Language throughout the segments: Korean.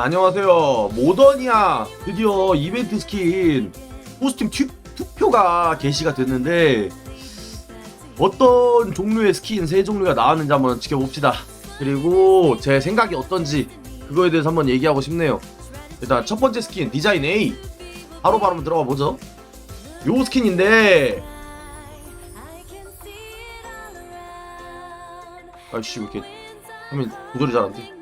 안녕하세요. 모더니아 드디어 이벤트 스킨 포스팀 투, 투표가 게시가 됐는데 어떤 종류의 스킨 세 종류가 나왔는지 한번 지켜봅시다. 그리고 제 생각이 어떤지 그거에 대해서 한번 얘기하고 싶네요. 일단 첫 번째 스킨 디자인 A 바로바로 한번 들어가 보죠. 요 스킨인데 아이씨 왜 이렇게 하면 조절이 잘 안 돼.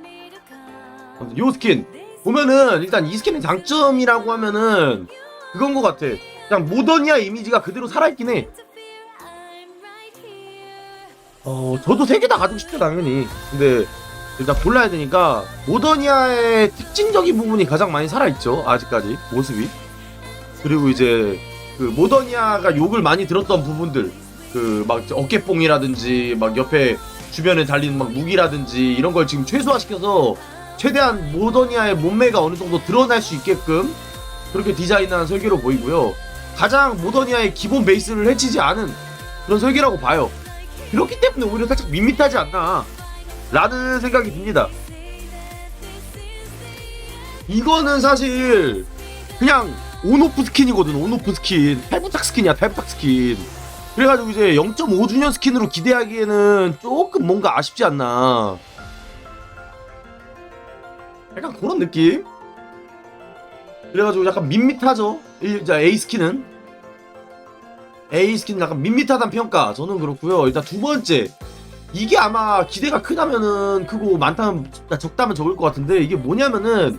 요 스킨 보면은 일단 이 스킨의 장점이라고 하면은 그건 것 같아. 그냥 모더니아 이미지가 그대로 살아있긴 해. 어 저도 세 개 다 가지고 싶죠 당연히. 근데 일단 골라야 되니까 모더니아의 특징적인 부분이 가장 많이 살아있죠 아직까지 모습이. 그리고 이제 그 모더니아가 욕을 많이 들었던 부분들 그 막 어깨뽕이라든지 막 옆에 주변에 달리는 막 무기라든지 이런 걸 지금 최소화시켜서 최대한 모더니아의 몸매가 어느 정도 드러날 수 있게끔 그렇게 디자인한 설계로 보이고요. 가장 모더니아의 기본 베이스를 해치지 않은 그런 설계라고 봐요. 그렇기 때문에 오히려 살짝 밋밋하지 않나 라는 생각이 듭니다. 이거는 사실 그냥 온오프 스킨이거든 온오프 스킨 탈부착 스킨이야 탈부착 스킨 그래가지고 이제 0.5주년 스킨으로 기대하기에는 조금 뭔가 아쉽지 않나 약간 그런 느낌? 그래가지고 약간 밋밋하죠? 일- 자, A 스킨은? A 스킨은 약간 밋밋하다는 평가. 저는 그렇고요. 일단 두 번째. 이게 아마 기대가 크다면은 크고 많다면 적다면 적을 것 같은데 이게 뭐냐면은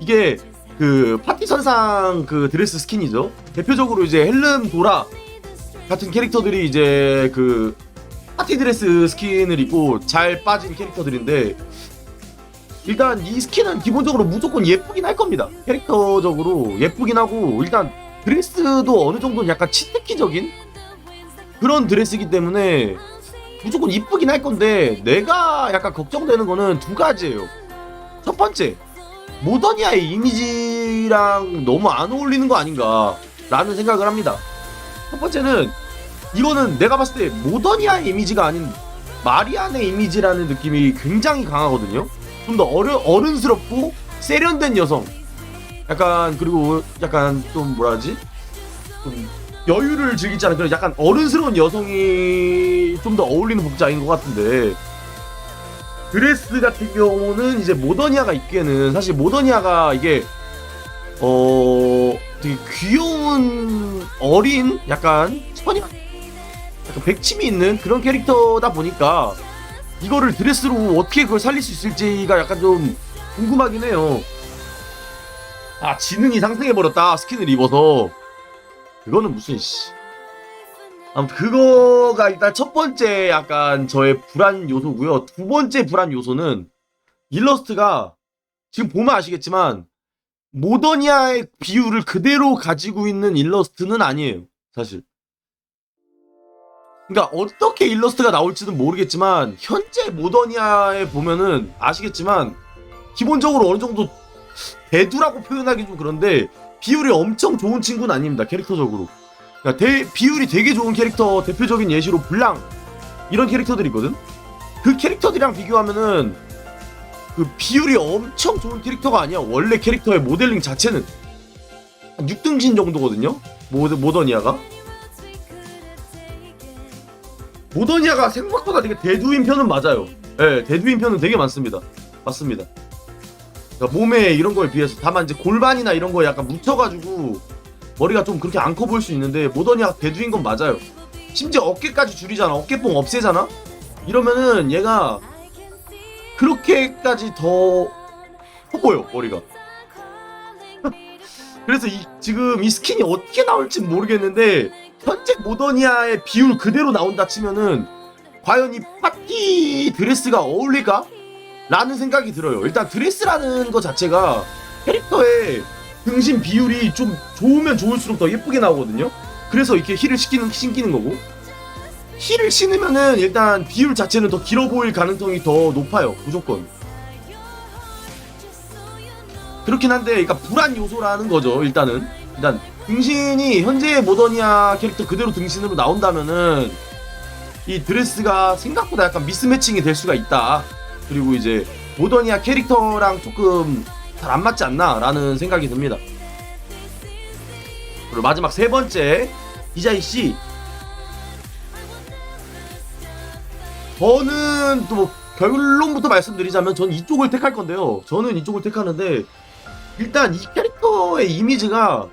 이게 그 파티 선상 그 드레스 스킨이죠. 대표적으로 이제 헬름 도라 같은 캐릭터들이 이제 그 파티 드레스 스킨을 입고 잘 빠진 캐릭터들인데 일단 이 스킨은 기본적으로 무조건 예쁘긴 할 겁니다. 캐릭터적으로 예쁘긴 하고 일단 드레스도 어느 정도는 약간 치트키적인 그런 드레스이기 때문에 무조건 이쁘긴 할 건데 내가 약간 걱정되는 거는 두 가지예요. 첫 번째 모더니아의 이미지랑 너무 안 어울리는 거 아닌가라는 생각을 합니다. 첫 번째는 이거는 내가 봤을 때 모더니아의 이미지가 아닌 마리안의 이미지라는 느낌이 굉장히 강하거든요. 좀 더 어른, 어른스럽고 세련된 여성. 약간 그리고 약간 좀 뭐라 하지? 좀 여유를 즐기지 않은 그런 약간 어른스러운 여성이 좀 더 어울리는 복장인 것 같은데 드레스 같은 경우는 이제 모더니아가 입기에는 사실 모더니아가 이게 어 되게 귀여운 어린 약간 천이 약간 백침이 있는 그런 캐릭터다 보니까 이거를 드레스로 어떻게 그걸 살릴 수 있을지가 약간 좀 궁금하긴 해요. 아 지능이 상승해 버렸다 스킨을 입어서 그거는 무슨 씨. 아무튼 그거가 일단 첫 번째 약간 저의 불안 요소고요. 두 번째 불안 요소는 일러스트가 지금 보면 아시겠지만 모더니아의 비율을 그대로 가지고 있는 일러스트는 아니에요. 사실. 그러니까 어떻게 일러스트가 나올지는 모르겠지만 현재 모더니아에 보면은 아시겠지만 기본적으로 어느 정도 대두라고 표현하기 좀 그런데 비율이 엄청 좋은 친구는 아닙니다. 캐릭터적으로. 그러니까 대- 비율이 되게 좋은 캐릭터 대표적인 예시로 블랑 이런 캐릭터들이거든. 그 캐릭터들이랑 비교하면은 그 비율이 엄청 좋은 캐릭터가 아니야. 원래 캐릭터의 모델링 자체는 한 6등신 정도거든요. 모드, 모더니아가. 모더니아가 생각보다 되게 대두인 편은 맞아요. 예, 대두인 편은 되게 많습니다. 맞습니다. 그러니까 몸에 이런 거에 비해서 다만 이제 골반이나 이런 거에 약간 묻혀가지고 머리가 좀 그렇게 안 커 보일 수 있는데 모더니아가 대두인 건 맞아요. 심지어 어깨까지 줄이잖아. 어깨뽕 없애잖아. 이러면은 얘가 그렇게까지 더 커 보여 머리가. 그래서 이, 지금 이 스킨이 어떻게 나올지 모르겠는데 현재 모더니아의 비율 그대로 나온다 치면은 과연 이 파티 드레스가 어울릴까? 라는 생각이 들어요. 일단 드레스라는 것 자체가 캐릭터의 등신 비율이 좀 좋으면 좋을수록 더 예쁘게 나오거든요. 그래서 이렇게 힐을 신기는, 신기는 거고 힐을 신으면은 일단 비율 자체는 더 길어 보일 가능성이 더 높아요. 무조건. 그렇긴 한데, 그러니까 불안 요소라는 거죠. 일단은 일단 등신이 현재 모더니아 캐릭터 그대로 등신으로 나온다면은 이 드레스가 생각보다 약간 미스매칭이 될 수가 있다. 그리고 이제 모더니아 캐릭터랑 조금 잘 안 맞지 않나라는 생각이 듭니다. 그리고 마지막 세 번째 이자이 씨. 저는 또 결론부터 말씀드리자면 저는 이쪽을 택할 건데요. 저는 이쪽을 택하는데 일단 이 캐릭터의 이미지가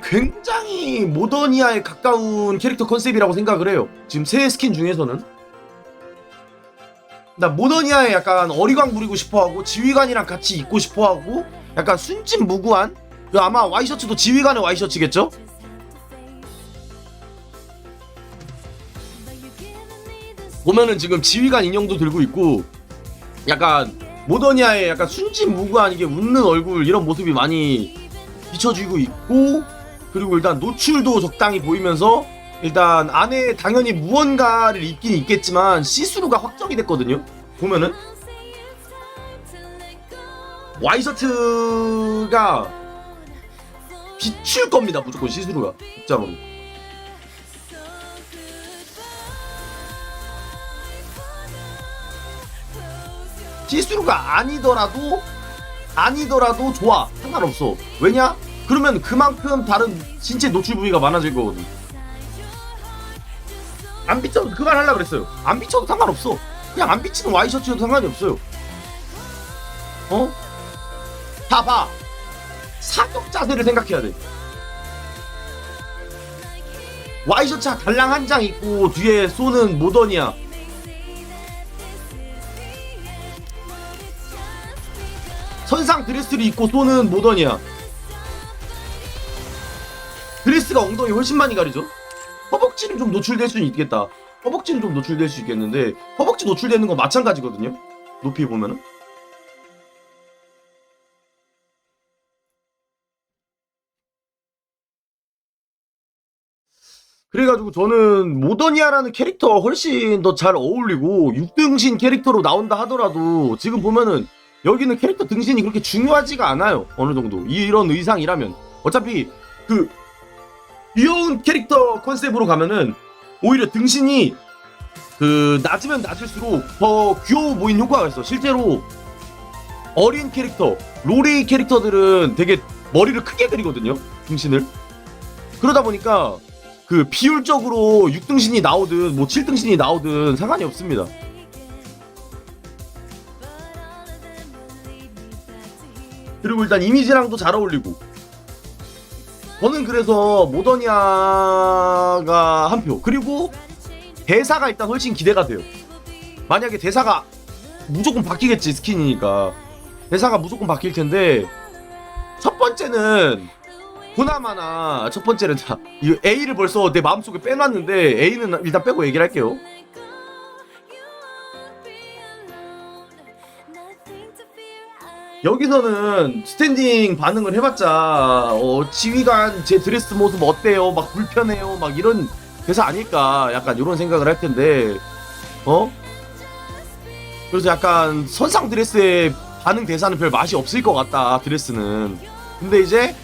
굉장히 모더니아에 가까운 캐릭터 컨셉이라고 생각을 해요. 지금 새 스킨 중에서는. 나 모더니아에 약간 어리광 부리고 싶어하고 지휘관이랑 같이 있고 싶어하고 약간 순진무구한 그 아마 와이셔츠도 지휘관의 와이셔츠겠죠? 보면은 지금 지휘관 인형도 들고 있고 약간 모더니아의 약간 순진무구한 이게 웃는 얼굴 이런 모습이 많이 비춰지고 있고 그리고 일단 노출도 적당히 보이면서 일단 안에 당연히 무언가를 입긴 있겠지만 시스루가 확정이 됐거든요. 보면은 와이셔츠가 비출 겁니다 무조건 시스루가 진짜로. 시스루가 아니더라도 아니더라도 좋아. 상관없어. 왜냐 그러면 그만큼 다른 신체 노출 부위가 많아질 거거든. 안 비춰도 그말 하려고 그랬어요. 안 비춰도 상관없어. 그냥 안 비치는 와이셔츠여도 상관이 없어요. 어? 봐봐. 사격 자세를 생각해야 돼. 와이셔츠 달랑 한 장 입고 뒤에 쏘는 모더니아 선상 드레스를 입고 쏘는 모더니아 드레스가 엉덩이 훨씬 많이 가리죠? 허벅지는 좀 노출될 수는 있겠다. 허벅지는 좀 노출될 수 있겠는데 허벅지 노출되는 건 마찬가지거든요? 높이 보면은? 그래가지고 저는 모더니아라는 캐릭터가 훨씬 더 잘 어울리고 6등신 캐릭터로 나온다 하더라도 지금 보면은 여기는 캐릭터 등신이 그렇게 중요하지가 않아요. 어느 정도. 이런 의상이라면. 어차피 그 귀여운 캐릭터 컨셉으로 가면은 오히려 등신이 그 낮으면 낮을수록 더 귀여워 보이는 효과가 있어. 실제로 어린 캐릭터 로레이 캐릭터들은 되게 머리를 크게 그리거든요 등신을. 그러다 보니까 그 비율적으로 6등신이 나오든 뭐 7등신이 나오든 상관이 없습니다. 그리고 일단 이미지랑도 잘 어울리고 저는 그래서 모더니아가 한 표. 그리고 대사가 일단 훨씬 기대가 돼요. 만약에 대사가 무조건 바뀌겠지 스킨이니까. 대사가 무조건 바뀔 텐데 첫 번째는 보나마나 첫 번째는 자 이거 A를 벌써 내 마음속에 빼놨는데 A는 일단 빼고 얘기를 할게요 여기서는 스탠딩 반응을 해봤자 어, 지휘관 제 드레스 모습 어때요? 막 불편해요? 막 이런 대사 아닐까? 약간 이런 생각을 할 텐데 어? 그래서 약간 선상 드레스의 반응 대사는 별 맛이 없을 것 같다 드레스는 근데 이제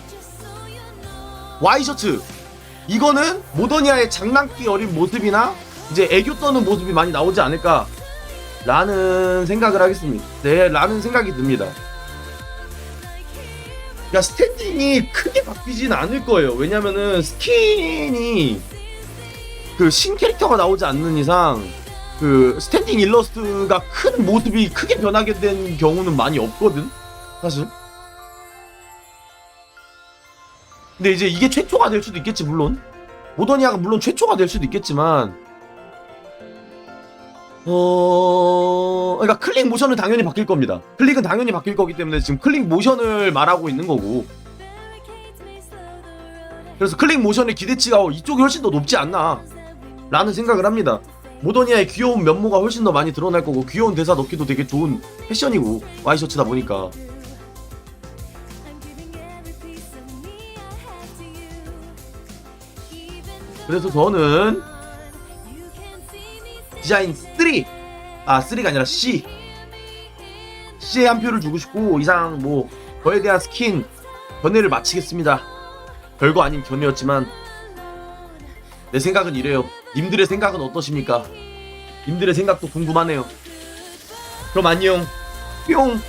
와이셔츠 이거는 모더니아의 장난기 어린 모습이나 이제 애교 떠는 모습이 많이 나오지 않을까 라는 생각을 하겠습니다 네 라는 생각이 듭니다 야 스탠딩이 크게 바뀌진 않을 거예요. 왜냐면은 스킨이 그 신캐릭터가 나오지 않는 이상 그 스탠딩 일러스트가 큰 모습이 크게 변하게 된 경우는 많이 없거든. 사실. 근데 이제 이게 최초가 될 수도 있겠지 물론. 모더니아가 물론 최초가 될 수도 있겠지만 어, 그러니까 클릭 모션은 당연히 바뀔 겁니다. 클릭은 당연히 바뀔 거기 때문에 지금 클릭 모션을 말하고 있는 거고. 그래서 클릭 모션의 기대치가 이쪽이 훨씬 더 높지 않나. 라는 생각을 합니다. 모더니아의 귀여운 면모가 훨씬 더 많이 드러날 거고, 귀여운 대사 넣기도 되게 좋은 패션이고, 와이셔츠다 보니까. 그래서 저는 디자인 3! 아 3가 아니라 C C에 한 표를 주고 싶고 이상 뭐 저에 대한 스킨 견해를 마치겠습니다. 별거 아닌 견해였지만 내 생각은 이래요. 님들의 생각은 어떠십니까? 님들의 생각도 궁금하네요. 그럼 안녕. 뿅